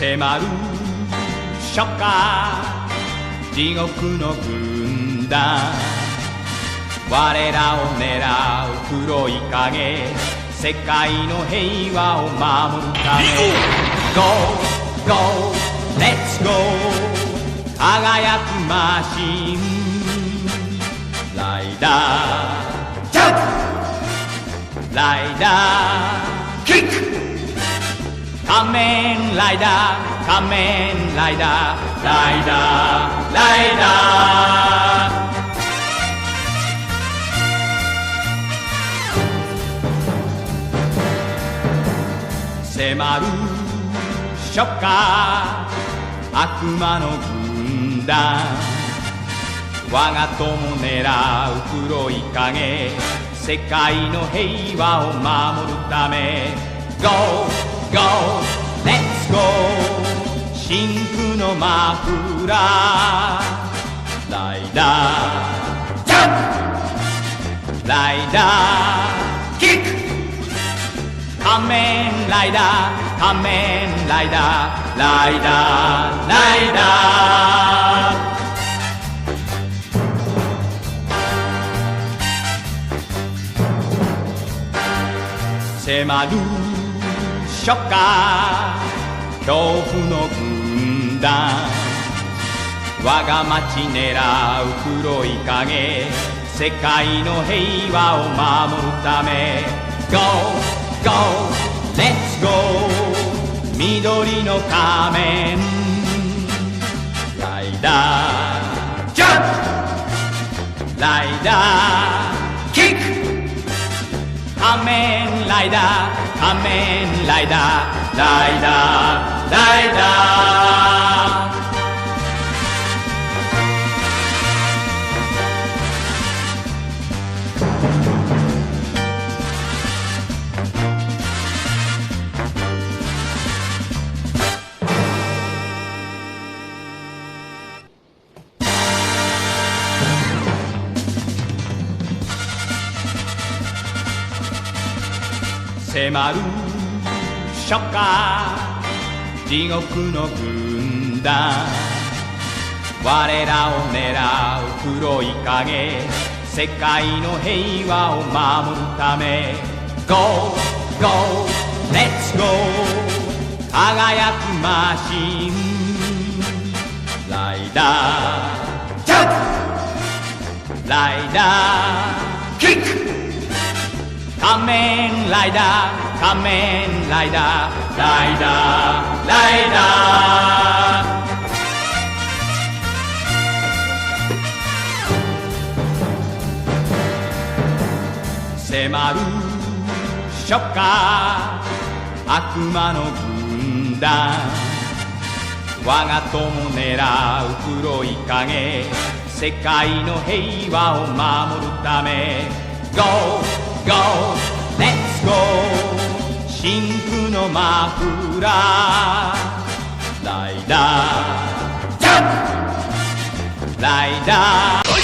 迫る初夏。地獄の軍団。我らを狙う黒い影。世界の平和を守るため。Go, go, let's go 輝くマシン。ライダー。ジャンライダー。プキック仮面ライダー仮面ライダーライダーライダー迫る初夏悪魔の軍団。我が友狙う黒い影世界の平和を守るため。Go, go, let's go. 真空のマフラーライダー。ジャンーライダー。キック。仮面ライダー仮面ライダーライダーライダー。迫る初夏恐怖の軍団。我が町狙う黒い影。世界の平和を守るため。Go, go, let's go 緑の仮面。ライダージャンーライダーキック。仮面ライダー。仮面ライ迫る初夏地獄の軍団。我らを狙う黒い影世界の平和を守るため。Go, go, let's go! 輝くマシン。ライダージャンーライダーキック!仮面ライダー仮面ライダーライダーライダー迫る初夏悪魔の軍団我が友狙う黒い影世界の平和を守るため Go, go, let's go. 真空のマフラーライダー。ジャンプ。ライダー。